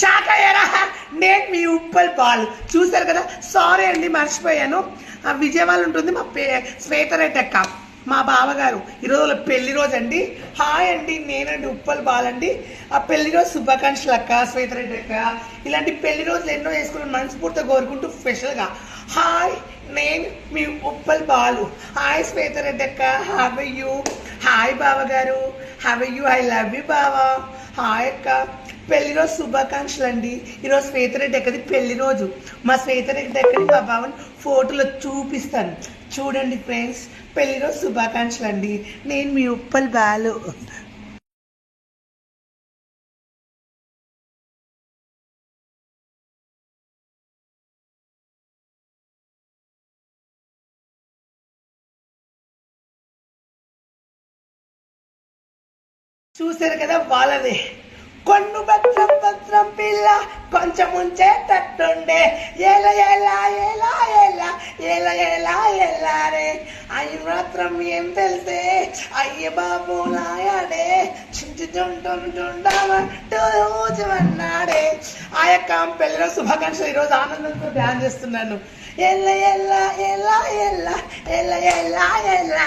Shock అయ్యారా? నేను మీ ఉప్పల్ బాల్. చూశారు కదా? సారీ అండి మర్చిపోయాను. ఆ విజయవాడ ఉంటుంది మా పే శ్వేతరెడ్డక్క మా బావగారు. ఈరోజు పెళ్ళి రోజు అండి. హాయ్ అండి నేనండి ఉప్పల్ బాల్ అండి. ఆ పెళ్ళి రోజు శుభాకాంక్షలు అక్క శ్వేతరెడ్డి అక్క. ఇలాంటి పెళ్ళి రోజులు ఎన్నో వేసుకుని మనస్ఫూర్తిగా కోరుకుంటూ స్పెషల్గా. హాయ్ నేను మీ ఉప్పల్ బాలు. హాయ్ శ్వేతరెడ్డి అక్క. హ్యావ్ యూ హాయ్ బావగారు. Have you I love you బావా. హాయ్ అక్క పెళ్ళి రోజు శుభాకాంక్షలు అండి. ఈరోజు శ్వేతరెడ్డి ఎక్కది పెళ్ళి రోజు. మా శ్వేతరెడ్డి ఎక్కడి మా బావని ఫోటోలో చూపిస్తాను. చూడండి ఫ్రెండ్స్ పెళ్ళి రోజు శుభాకాంక్షలు అండి. నేను మీ ఉప్పల్ బాలు. చూశారు కదా వాళ్ళదే కొన్ను భద్రం భద్రం పిల్ల కొంచెం ఉంచేటట్టుండే ఎలా ఎలా ఎలా ఎలా ఎలా ఎలా ఎలా రే అయ్యి మాత్రం ఏం తెలిసే అయ్య బాబు నాయాడే చుంచుంటుంటున్నాడే ఆ యొక్క పెళ్ళిలో శుభాకాంక్షలు ఈరోజు ఆనందంతో ధ్యానం చేస్తున్నాను ఎల్ల ఎల్ల ఎలా ఎలా ఎలా ఎలా ఎలా